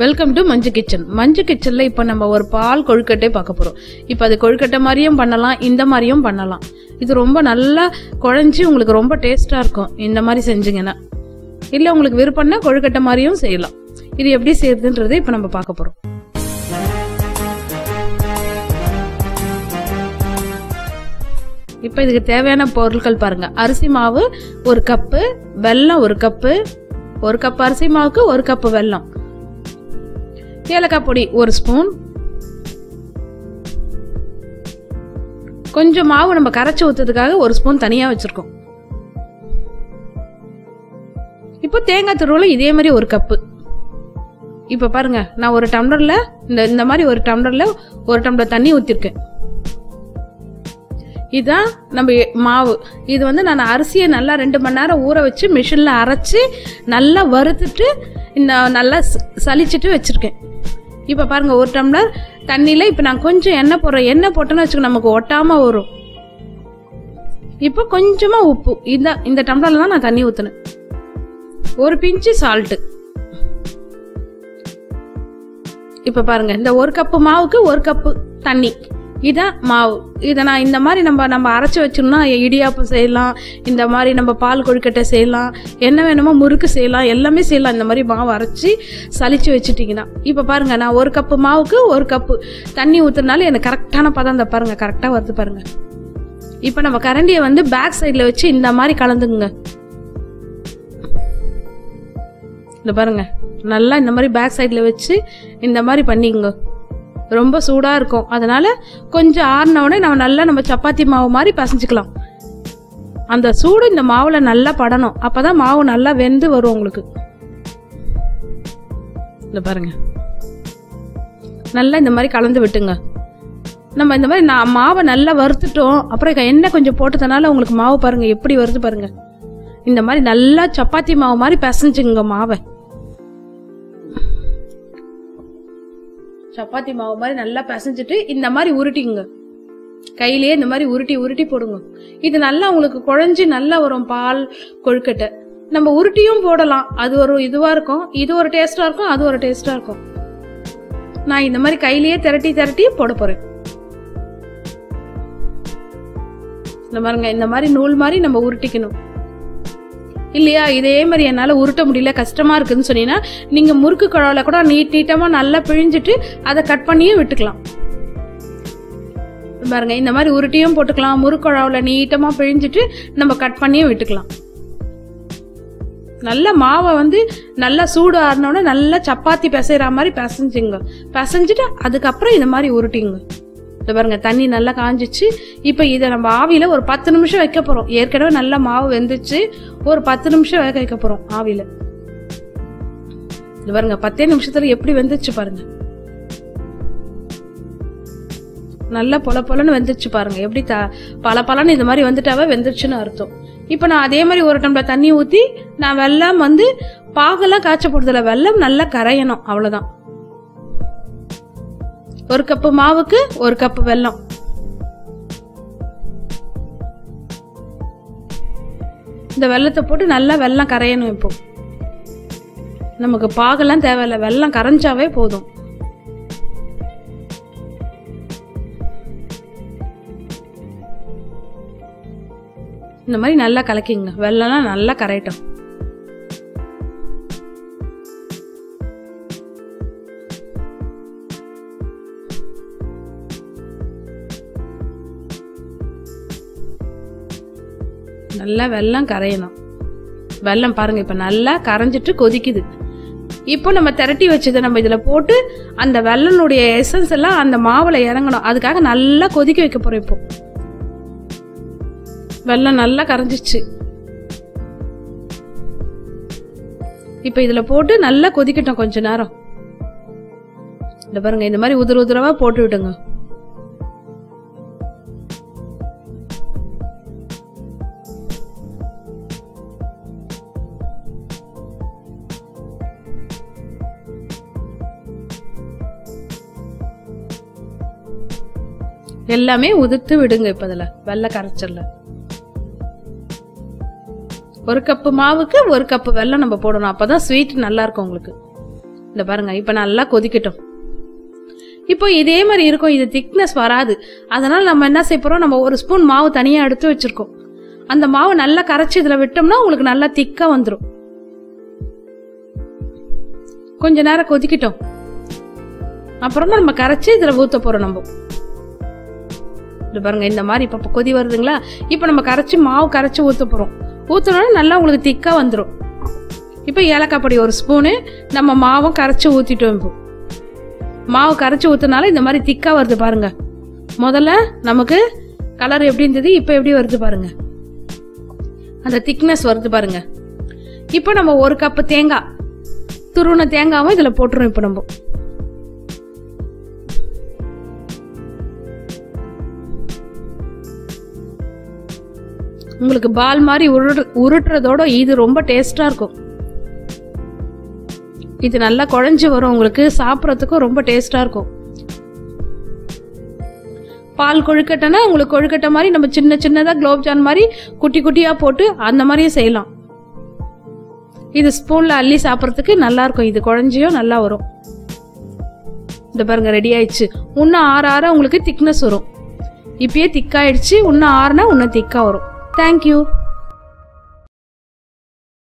Welcome to Manju kitchen Manju கிச்சனில் இப்போ நம்ம ஒரு பால் கொழுக்கட்டை பார்க்க போகிறோம் இப்போ அது கொழுக்கட்டை மாதிரியும் பண்ணலாம் இந்த மாதிரியும் பண்ணலாம். இது ரொம்ப நல்லா குழஞ்சி உங்களுக்கு ரொம்ப டேஸ்ட்டாக இருக்கும். இந்த மாதிரி செஞ்சீங்கன்னா. இல்லை உங்களுக்கு விருப்பம்னா கொழுக்கட்டை மாதிரியும் செய்யலாம். இது எப்படி செய்யுதுன்றது இப்போ நம்ம பார்க்க போகிறோம் இப்போ இதுக்கு தேவையான பொருட்கள் பாருங்கள் அரிசி மாவு ஒரு கப்பு வெல்லம் ஒரு கப்பு ஒரு கப் அரிசி மாவுக்கு ஒரு கப்பு வெல்லம். ஏலக்காய் பொடி ஒரு ஸ்பூன். கொஞ்சம் மாவு நம்ம கரைச்சி ஊற்றுறதுக்காக ஒரு ஸ்பூன் தனியாக வச்சுருக்கோம். இப்போ தேங்காய் துருவலும் இதே மாதிரி ஒரு கப்பு. இப்போ பாருங்க நான் ஒரு டம்ளரில் இந்த இந்த மாதிரி ஒரு டம்ளரில் ஒரு டம்ளர் தண்ணி ஊற்றிருக்கேன் இதுதான் நம்ம மாவு. இது வந்து நான் அரிசியை நல்லா ரெண்டு மணி நேரம் ஊற வச்சு மிஷினில் அரைச்சி நல்லா வறுத்துட்டு இந்த நல்லா ச- சலிச்சிட்டு வச்சிருக்கேன். இப்போ பாருங்க ஒரு டம்ளர் தண்ணியில் இப்போ நான் கொஞ்சம் எண்ணெய் போடுறேன். எண்ணெய் போட்டோன்னு வச்சுக்கோ நமக்கு ஒட்டாமல் வரும். இப்போ கொஞ்சமாக உப்பு. இந்த இந்த டம்ளரில் தான் நான் தண்ணி ஊற்றுனேன் ஒரு பிஞ்சு சால்ட்டு இப்போ பாருங்க இந்த ஒரு கப்பு மாவுக்கு ஒரு கப்பு தண்ணி. இதான் மாவு. இதை நான் இந்த மாதிரி நம்ம நம்ம அரைச்சி வச்சோம்னா இடியாப்பம் செய்யலாம் இந்த மாதிரி நம்ம பால் கொழுக்கட்டை செய்யலாம் என்ன வேணுமோ முறுக்கு செய்யலாம் எல்லாமே செய்யலாம். இந்த மாதிரி மாவு அரைச்சி சளிச்சு வச்சுட்டிங்கன்னா. இப்போ பாருங்கள் நான் ஒரு கப்பு மாவுக்கு ஒரு கப்பு தண்ணி ஊற்றுனாலும் எனக்கு கரெக்டான பதம் இந்த பாருங்கள் கரெக்டாக வருது பாருங்கள் இப்போ நம்ம கரண்டியை வந்து பேக் சைடில் வச்சு இந்த மாதிரி கலந்துக்குங்க. இந்த பாருங்கள் நல்லா இந்த மாதிரி பேக் சைடில் வச்சு இந்த மாதிரி பண்ணிக்கோங்க. ரொம்ப சூடாக இருக்கும். அதனால் கொஞ்சம் ஆறினவுடனே நம்ம நல்லா நம்ம சப்பாத்தி மாவு மாதிரி பசைஞ்சுக்கலாம். அந்த சூடு இந்த மாவில் நல்லா படணும். அப்போ தான் மாவு நல்லா வெந்து வரும் உங்களுக்கு. இந்த பாருங்க. நல்லா இந்த மாதிரி கலந்து விட்டுங்க. நம்ம இந்த மாதிரி நான் மாவை நல்லா வறுத்துட்டோம். அப்புறம் எண்ணெய் கொஞ்சம் போட்டதுனால உங்களுக்கு மாவு பாருங்கள் எப்படி வருது பாருங்கள் இந்த மாதிரி நல்லா சப்பாத்தி மாவு மாதிரி பிசைஞ்சுங்க மாவை. சப்பாத்தி மாவு மாதிரி நல்லா பிசைஞ்சிட்டு இந்த மாதிரி உருட்டிங்க கையிலேயே இந்த மாதிரி உருட்டி உருட்டி போடுங்க. இது நல்லா உங்களுக்கு குழஞ்சி நல்லா வரும் பால் கொழுக்கட்டை. நம்ம உருட்டியும் போடலாம். அது ஒரு இதுவா இருக்கும். இது ஒரு டேஸ்டா இருக்கும். அது ஒரு டேஸ்டா இருக்கும். நான் இந்த மாதிரி கையிலேயே திரட்டி திரட்டி போட போறேன். இந்த பாருங்க இந்த மாதிரி நூல் மாதிரி நம்ம உருட்டிக்கணும். இல்லையா? இதே மாதிரி என்னால் உருட்ட முடியல கஷ்டமாக இருக்குதுன்னு சொன்னீங்கன்னா நீங்கள் முறுக்கு குழாவில் கூட நீட் நீட்டமாக நல்லா பிழிஞ்சிட்டு அதை கட் பண்ணியும் விட்டுக்கலாம். பாருங்க இந்த மாதிரி உருட்டியும் போட்டுக்கலாம். முறுக்கு நீட்டமாக பிழிஞ்சிட்டு நம்ம கட் பண்ணியும் விட்டுக்கலாம். நல்ல மாவை வந்து நல்லா சூடு ஆறினோட நல்லா சப்பாத்தி பிசைகிற மாதிரி பிசைஞ்சுங்க. பிசைஞ்சிட்டு அதுக்கப்புறம் இந்த மாதிரி உருட்டிங்க. இந்த பாருங்க தண்ணி நல்லா காஞ்சிச்சு. இப்போ இதை நம்ம ஆவியில் ஒரு பத்து நிமிஷம் வைக்க போகிறோம் ஏற்கனவே நல்லா மாவு வெந்துச்சு. ஒரு பத்து நிமிஷம் வேக வைக்க போகிறோம் ஆவியில். இது பாருங்க பத்தே நிமிஷத்தில் எப்படி வெந்துச்சு பாருங்க. நல்லா பொல பொலன்னு வெந்துச்சு பாருங்க. எப்படி த பல பலன்னு இந்த மாதிரி வந்துட்டாவே வெந்துருச்சுன்னு அர்த்தம். இப்போ நான் அதே மாதிரி ஒரு டம்ளர் தண்ணி ஊற்றி நான் வெள்ளம் வந்து பாகெல்லாம் காய்ச்ச போடுறதில்ல வெள்ளம் நல்லா கரையணும். அவ்வளோதான் ஒரு கப்பு மாவுக்கு ஒரு கப்பு வெல்லம். இந்த வெல்லத்தை போட்டு நல்லா வெல்லம் கரையணும் இப்போ. நமக்கு பாகெல்லாம் தேவையில்ல வெல்லம் கரைஞ்சாவே போதும். இந்த மாதிரி நல்லா கலக்கிங்க. வெல்லம்லாம் நல்லா கரையட்டும். நல்லா வெள்ளம் கரையணும். வெள்ளம் பாருங்க இப்போ நல்லா கரைஞ்சிட்டு கொதிக்குது. இப்போ நம்ம திரட்டி வச்சதை நம்ம இதுல போட்டு அந்த வெள்ளனுடைய எசன்ஸ் எல்லாம் அந்த மாவுல இறங்கணும். அதுக்காக நல்லா கொதிக்க வைக்க போறோம் இப்போ. வெள்ளம் நல்லா கரைஞ்சிச்சு இப்போ இதுல போட்டு நல்லா கொதிக்கட்டும் கொஞ்ச நேரம். இந்த பாருங்க இந்த மாதிரி உதிர உதிரவா போட்டு விட்டுங்க எல்லாமே உதிர்த்து விடுங்க இப்போ அதில் வெள்ளை கரைச்சல்ல. ஒரு கப்பு மாவுக்கு ஒரு கப்பு வெல்லம் நம்ம போடணும். அப்பதான் ஸ்வீட் நல்லா இருக்கும் உங்களுக்கு. இந்த பாருங்க இப்போ நல்லா கொதிக்கட்டும். இப்போ இதே மாதிரி இருக்கும் இது திக்னஸ் வராது. அதனால் நம்ம என்ன செய்ய போறோம்? நம்ம ஒரு ஸ்பூன் மாவு தனியாக எடுத்து வச்சிருக்கோம். அந்த மாவு நல்லா கரைச்சி இதில் விட்டோம்னா உங்களுக்கு நல்லா திக்கா வந்துடும் கொஞ்ச நேரம் கொதிக்கட்டும். அப்புறமா நம்ம கரைச்சி இதில் ஊற்ற போகிறோம் நம்ம. இது பாருங்க இந்த மாதிரி இப்போ கொதி வருதுங்களா? இப்போ நம்ம கரைச்சி மாவு கரைச்சி ஊற்ற போகிறோம் ஊத்துனோட நல்லா உங்களுக்கு திக்காக வந்துடும் இப்போ ஏலக்காய் பொடி ஒரு ஸ்பூனு நம்ம மாவும் கரைச்சி ஊற்றிட்டோம் இப்போ. மாவு கரைச்சி ஊற்றினால இந்த மாதிரி திக்காக வருது பாருங்க. முதல்ல நமக்கு கலர் எப்படி இருந்தது இப்போ எப்படி வருது பாருங்க. அந்த திக்னஸ் வருது பாருங்க. இப்போ நம்ம ஒரு கப்பு தேங்காய் துருவின தேங்காவும் இதில் போட்டுரும் இப்போ நம்ம. உங்களுக்கு பால் மாதிரி உருட்டு உருட்டுறதோட இது ரொம்ப டேஸ்ட்டாக இருக்கும். இது நல்லா குழஞ்சி வரும். உங்களுக்கு சாப்பிட்றதுக்கும் ரொம்ப டேஸ்ட்டாக இருக்கும். பால் கொழுக்கட்டைனா உங்களுக்கு கொழுக்கட்டை மாதிரி நம்ம சின்ன சின்னதாக குலோப்ஜான் மாதிரி குட்டி குட்டியாக போட்டு அந்த மாதிரியும் செய்யலாம். இது ஸ்பூனில் அள்ளி சாப்பிட்றதுக்கு நல்லாயிருக்கும் இது குழஞ்சியும் நல்லா வரும். இந்த பாருங்க ரெடி ஆயிடுச்சு. இன்னும் ஆற ஆற உங்களுக்கு திக்னஸ் வரும். இப்பயே திக்காயிடுச்சு இன்னும் ஆறுனா இன்னும் திக்காக வரும். தேங்க்யூ